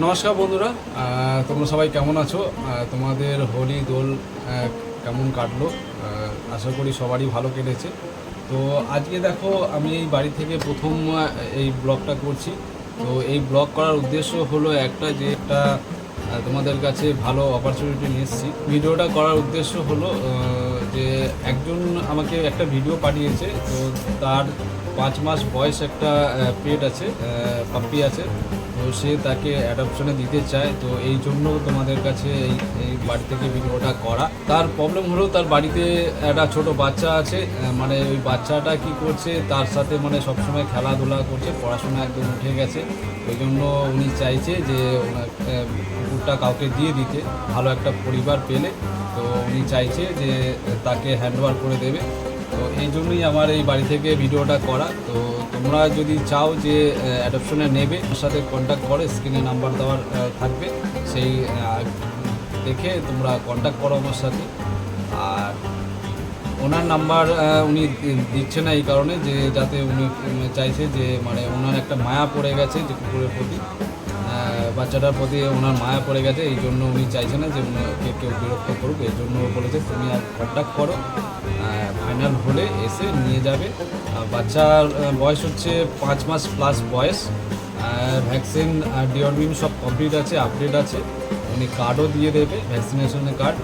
নমস্কার বন্ধুরা তোমরা সবাই কেমন আছো? তোমাদের হোলি দোল কেমন কাটলো? আশা করি সবারই ভালো কেটেছে। তো আজকে দেখো, আমি এই বাড়ি থেকে প্রথম এই ব্লগটা করছি। তো এই ব্লগ করার উদ্দেশ্য হলো একটা যে একটা তোমাদের কাছে ভালো অপরচুনিটি নিয়ে এসেছি। ভিডিওটা করার উদ্দেশ্য হলো যে একজন আমাকে একটা ভিডিও পাঠিয়েছে। তো তার পাঁচ মাস বয়স একটা পেট আছে পাপ্পি আছে। তো সে তাকে অ্যাডপশনে দিতে চায়, তো এই জন্য তোমাদের কাছে এই এই বাড়ি থেকে ভিডিওটা করা। তার প্রবলেম হলো তার বাড়িতে একটা ছোট বাচ্চা আছে মানে ওই বাচ্চাটা কি করছে, তার সাথে মানে সবসময় খেলাধুলা করছে, পড়াশোনা একদম উঠে গেছে। ওই জন্য উনি চাইছে যে কুকুরটা কাউকে দিয়ে দিতে, ভালো একটা পরিবার পেলে। তো উনি চাইছে যে তাকে হ্যান্ডওভার করে দেবে। তো এই জন্যই আমার এই বাড়ি থেকে ভিডিওটা করা। তো তোমরা যদি চাও যে অ্যাডপশনে নেবে ওর সাথে কন্ট্যাক্ট করে স্ক্রিনে নাম্বার দেওয়ার থাকবে। সেই দেখে তোমরা কন্ট্যাক্ট করো আমার সাথে। আর ওনার নাম্বার উনি দিচ্ছে না এই কারণে যে, যাতে উনি চাইছে যে মানে ওনার একটা মায়া পড়ে গেছে যে কুকুরের প্রতি। বাচ্চাটার প্রতি ওনার মায়া পড়ে গেছে, এই জন্য উনি চাইছে না যে ওনাকে কেউ বিরক্ত করুক। এই জন্য বলেছে, তুমি আর কন্ট্যাক্ট করো। ফাইনাল হলে এসে নিয়ে যাবে। আর বাচ্চার বয়স হচ্ছে পাঁচ মাস প্লাস বয়স। ভ্যাকসিন আর ডিওরমিন সব কমপ্লিট আছে আপডেট আছে। উনি কার্ডও দিয়ে দেবে ভ্যাকসিনেশনের কার্ড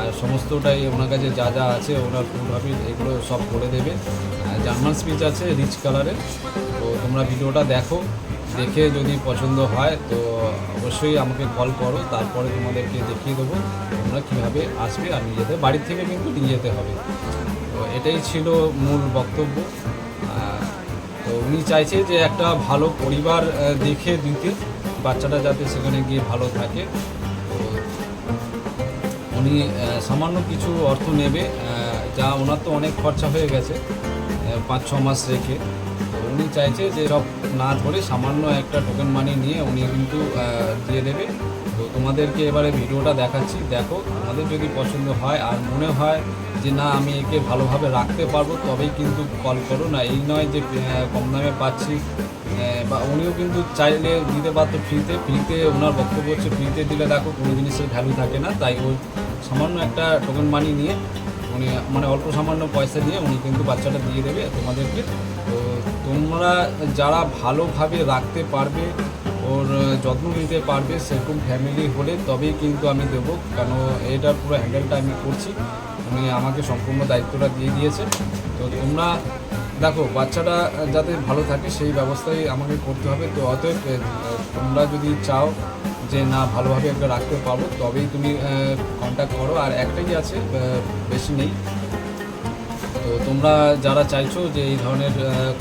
আর সমস্তটাই ওনার কাছে যা যা আছে, ওনার ফুড হ্যাবিট এগুলো সব করে দেবে। জার্মান স্পিচ আছে রিচ কালারের তো তোমরা ভিডিওটা দেখো। দেখে যদি পছন্দ হয়, তো অবশ্যই আমাকে কল করো, তারপরে তোমাদেরকে দেখিয়ে দেবো তোমরা কীভাবে আসবে আর নিয়ে যেতে বাড়ির থেকে কিন্তু নিয়ে যেতে হবে। তো এটাই ছিল মূল বক্তব্য। তো উনি চাইছে যে একটা ভালো পরিবার দেখে দিতে, বাচ্চাটা যাতে সেখানে গিয়ে ভালো থাকে। তো উনি সামান্য কিছু অর্থ নেবে যা ওনার তো অনেক খরচা হয়ে গেছে পাঁচ ছ মাস রেখে। উনি চাইছে যে সব না ধরে সামান্য একটা টোকেন মানি নিয়ে উনি কিন্তু দিয়ে দেবে। তো তোমাদেরকে এবারে ভিডিওটা দেখাচ্ছি। দেখো তোমাদের যদি পছন্দ হয় আর মনে হয় যে না, আমি একে ভালোভাবে রাখতে পারব, তবেই কিন্তু কল করো। না, এই নয় যে কম দামে পাচ্ছি বা উনিও কিন্তু চাইলে দিতে পারতো ফ্রিতে ফ্রিতে ওনার বক্তব্য হচ্ছে ফ্রিতে দিলে দেখো কোনো জিনিসের ভ্যালু থাকে না। তাই ওই সামান্য একটা টোকেন মানি নিয়ে উনি মানে অল্প সামান্য পয়সা দিয়ে উনি কিন্তু বাচ্চাটা দিয়ে দেবে তোমাদেরকে। তো তোমরা যারা ভালোভাবে রাখতে পারবে, ওর যত্ন নিতে পারবে সেরকম ফ্যামিলি হলে তবেই কিন্তু আমি দেবো। কেন এটার পুরো হ্যান্ডেলটা আমি করছি। উনি আমাকে সম্পূর্ণ দায়িত্বটা দিয়ে দিয়েছে। তো তোমরা দেখো, বাচ্চাটা যাতে ভালো থাকে সেই ব্যবস্থাই আমাকে করতে হবে। তো অতএব তোমরা যদি চাও যে না ভালোভাবে একটা রাখতে পারবো তবেই তুমি কন্ট্যাক্ট করো আর একটাই আছে আহ, বেশি নেই তো তোমরা যারা চাইছো যে এই ধরনের আহ,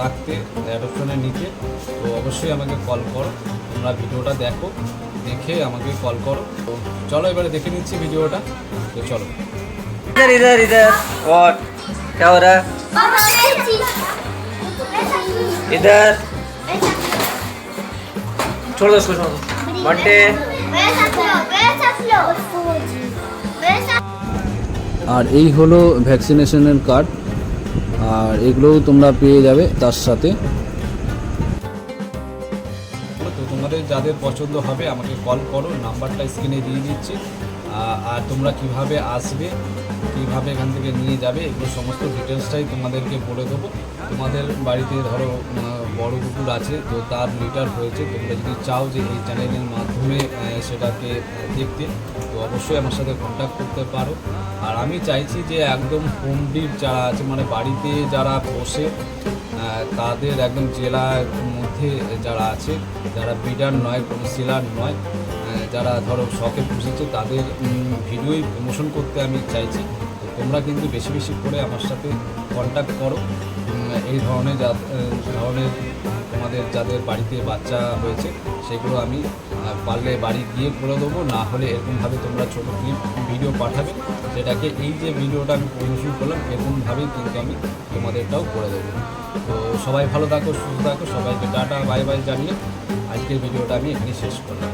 রাখতে অ্যাডপশনে নিতে তো অবশ্যই আমাকে কল করো তোমরা ভিডিওটা দেখো দেখে আমাকে কল করো তো চলো এবারে দেখে নিচ্ছি ভিডিওটা তো চলো इधर इधर इधर और क्या हो रहा है इधर छोड़ दो उसको छोड़ दो बंटे আর এই হলো ভ্যাকসিনেশনের কার্ড। আর এগুলোও তোমরা পেয়ে যাবে তার সাথে। তো তোমাদের যাদের পছন্দ হবে আমাকে কল করো নাম্বারটা স্ক্রিনে দিয়ে দিচ্ছি। আর তোমরা কীভাবে আসবে কীভাবে এখান থেকে নিয়ে যাবে এগুলো সমস্ত ডিটেলসটাই তোমাদেরকে বলে দেবো। তোমাদের বাড়িতে ধরো কুকুর আছে, তো তার লিটার হয়েছে। তোমরা যদি চাও যে এই চ্যানেলের মাধ্যমে সেটাকে দেখতে, তো অবশ্যই আমার সাথে কন্ট্যাক্ট করতে পারো। আর আমি চাইছি যে একদম হোম ব্রিড যারা আছে মানে বাড়িতে যারা বসে তাদের একদম জেলার মধ্যে যারা আছে, যারা বিডার নয়, কোনো সিলার নয় যারা ধরো শখে পুষেছে, তাদের ভিডিওই প্রমোশন করতে আমি চাইছি। তোমরা কিন্তু বেশি বেশি করে আমার সাথে কন্ট্যাক্ট করো। এই ধরনের যা ধরনের তোমাদের যাদের বাড়িতে বাচ্চা হয়েছে, সেগুলো আমি পারলে বাড়ি গিয়ে করে দেবো। না হলে এরকমভাবে তোমরা ছোটো ক্লিপ ভিডিও পাঠাবে। যেটাকে এই যে ভিডিওটা আমি প্রমোশন করলাম, এরকমভাবেই কিন্তু আমি তোমাদেরটাও করে দেবো। তো সবাই ভালো থাকো, সুস্থ থাকো, সবাইকে টাটা, বাই বাই জানিয়ে আজকের ভিডিওটা আমি এখানে শেষ করলাম।